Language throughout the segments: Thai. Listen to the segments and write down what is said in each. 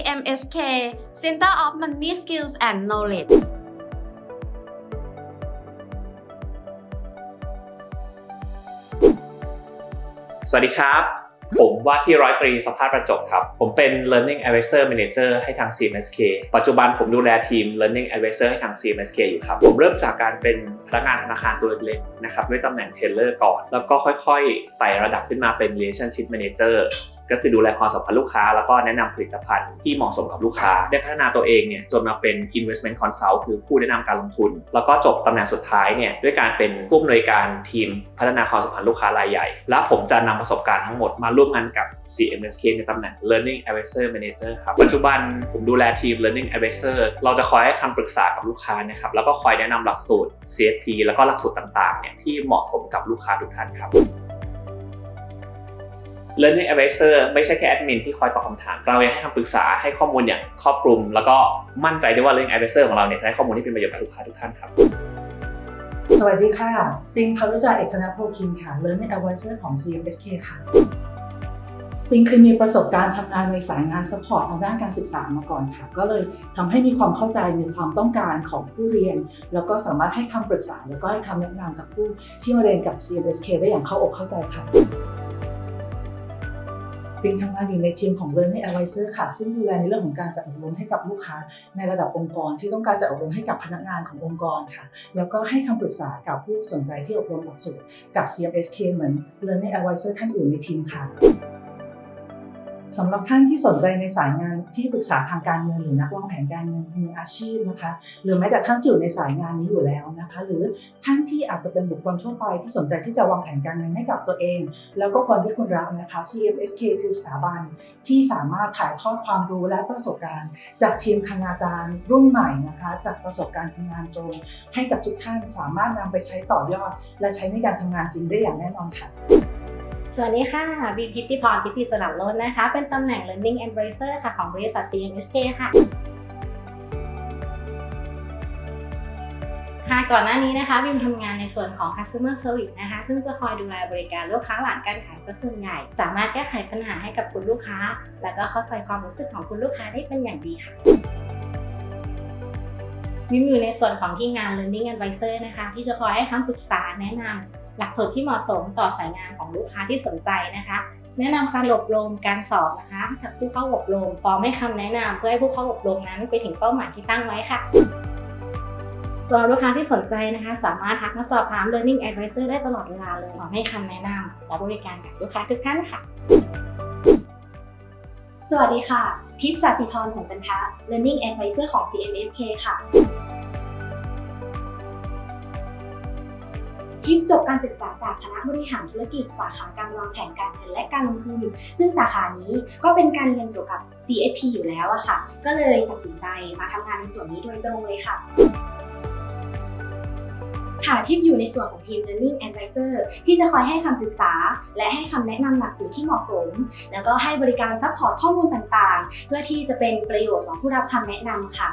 CMSK Center of Money Skills and Knowledge สวัสดีครับ ผมว่าที่ร้อยตรีสภาพประจบครับ ผมเป็น Learning Advisor Manager ให้ทาง CMSK ปัจจุบันผมดูแลทีม Learning Advisor ให้ทาง CMSK อยู่ครับ ผมเริ่มจากการเป็นพนักงานธนาคารตัวเล็กๆนะครับ ด้วยตำแหน่ง Teller ก่อน แล้วก็ค่อยๆไต่ระดับขึ้นมาเป็น Relationship Manager ก็คือดูแลความสัมพันธ์ลูกค้า แล้วก็แนะนำผลิตภัณฑ์ที่เหมาะสมกับลูกค้า ได้พัฒนาตัวเองเนี่ยจนมาเป็น investment consult คือผู้แนะนำการลงทุน แล้วก็จบตำแหน่งสุดท้ายเนี่ยด้วยการเป็นผู้อำนวยการทีมพัฒนาความสัมพันธ์ลูกค้ารายใหญ่ และผมจะนำประสบการณ์ทั้งหมดมาร่วมงานกับ CMSK ในตำแหน่ง Learning Advisor Manager ครับ ปัจจุบันผมดูแลทีม Learning Advisor เราจะคอยให้คำปรึกษากับลูกค้านะครับแล้วก็คอยแนะนำหลักสูตร CFP แล้วก็หลักสูตรต่างๆเนี่ยที่เหมาะสมกับลูกค้าทุกท่านครับ Learning Advisor ไม่ใช่แค่แอดมินที่คอยตอบคำถามเรายังให้คำปรึกษาให้ข้อมูลอย่างครอบคลุม แล้วก็มั่นใจได้ว่า Learning Advisor ของเราเนี่ยจะให้ข้อมูลที่เป็นประโยชน์กับลูกค้าทุกท่านครับสวัสดีค่ะปิงพารุจาเอกธนโพคินค่ะ Learning Advisor ของ CMSK ค่ะปิงเคยมีประสบการณ์ทำงานในสายงานซัพพอร์ตทางด้านการศึกษามาก่อนค่ะ ก็เลยทำให้มีความเข้าใจในความต้องการของผู้เรียน แล้วก็สามารถให้คำปรึกษา แล้วก็ให้คำแนะนำกับผู้ที่มาเรียนกับ CMSK ได้อย่างเข้าอกเข้าใจค่ะ ปิงทำงานอยู่ในทีมของ Learning Advisor ค่ะ ซึ่งดูแลในเรื่องของการจัดอบรมให้กับลูกค้า ในระดับองค์กรที่ต้องการจัดอบรมให้กับพนักงานขององค์กรค่ะ แล้วก็ให้คำปรึกษากับผู้สนใจที่อบรมหลักสูตรกับ CMSK เหมือน Learning Advisor ท่านอื่นในทีมค่ะ สำหรับท่านที่สนใจในสายงานที่ปรึกษาทางการเงินหรือนักวางแผนการเงินมืออาชีพนะคะ หรือแม้แต่ท่านที่อยู่ในสายงานนี้อยู่แล้วนะคะ หรือท่านที่อาจจะเป็นบุคคลทั่วไปที่สนใจที่จะวางแผนการเงินให้กับตัวเอง แล้วก็คนที่คุณรักนะคะ CMSK คือสถาบันที่สามารถถ่ายทอดความรู้และประสบการณ์ จากทีมคณาจารย์รุ่นใหม่นะคะ จากประสบการณ์ทำงานตรง ให้กับทุกท่านสามารถนำไปใช้ต่อยอด และใช้ในการทำงานจริงได้อย่างแน่นอนค่ะ สวัสดีค่ะบีพิตติพรพิตติจรัสโลนนะคะ เป็นตำแหน่ง Learning Advisor ค่ะ ของบริษัท CMSK ค่ะ ค่ะ ก่อนหน้านี้นะคะบิมทำงานในส่วนของ customer service นะคะ ซึ่งจะคอยดูแลบริการลูกค้าหลังการขายซะส่วนใหญ่ สามารถแก้ไขปัญหาให้กับคุณลูกค้า และก็เข้าใจความรู้สึกของคุณลูกค้าได้เป็นอย่างดีค่ะ บิมอยู่ในส่วนของที่งาน Learning Advisor นะคะ ที่จะคอยให้คำปรึกษาแนะนำหลักสูตรที่เหมาะสมต่อสายงานของลูกค้าที่สนใจนะคะ แนะนำการอบรมการสอนนะคะกับผู้เข้าอบรมพร้อมให้คำแนะนำเพื่อให้ผู้เข้าอบรมนั้นไปถึงเป้าหมายที่ตั้งไว้ค่ะสำหรับลูกค้าที่สนใจนะคะ สามารถทักมาสอบถาม Learning Advisor ได้ตลอดเวลาเลยพร้อให้คำแนะนำและบริการกับลูกค้าทุกท่านค่ะ สวัสดีค่ะ ทิพย์สัสิธรหงกันทะ Learning Advisor ของ CMSK ค่ะ ทิพจบการศึกษาจากคณะบริหารธุรกิจ สาขาการวางแผนการเงินและการลงทุน ซึ่งสาขานี้ก็เป็นการเรียนเกี่ยวกับ CFP อยู่แล้วอะค่ะ ก็เลยตัดสินใจมาทำงานในส่วนนี้โดยตรงเลยค่ะค่ะทิพอยู่ในส่วนของทีม Learning Advisor ที่จะคอยให้คำปรึกษา และให้คำแนะนำหลักสูตรที่เหมาะสม แล้วก็ให้บริการซัพพอร์ตข้อมูลต่างๆ เพื่อที่จะเป็นประโยชน์ต่อผู้รับคำแนะนำค่ะ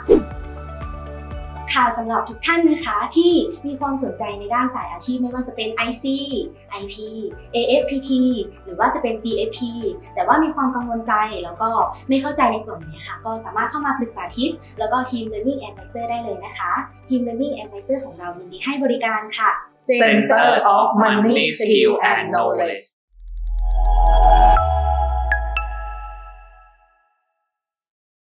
ค่ะสำหรับทุกท่านนะคะที่มีความสนใจในด้านสายอาชีพไม่ว่าจะเป็น IC IP AFPT หรือว่าจะเป็น CFP แต่ว่ามีความกังวลใจแล้วก็ไม่เข้าใจในส่วนนี้ค่ะ ก็สามารถเข้ามาปรึกษาทิปแล้วก็ทีม Learning Advisor ได้เลยนะคะทีม Learning Advisor ของเรายินดีให้บริการค่ะ Center of Money Skill and Knowledge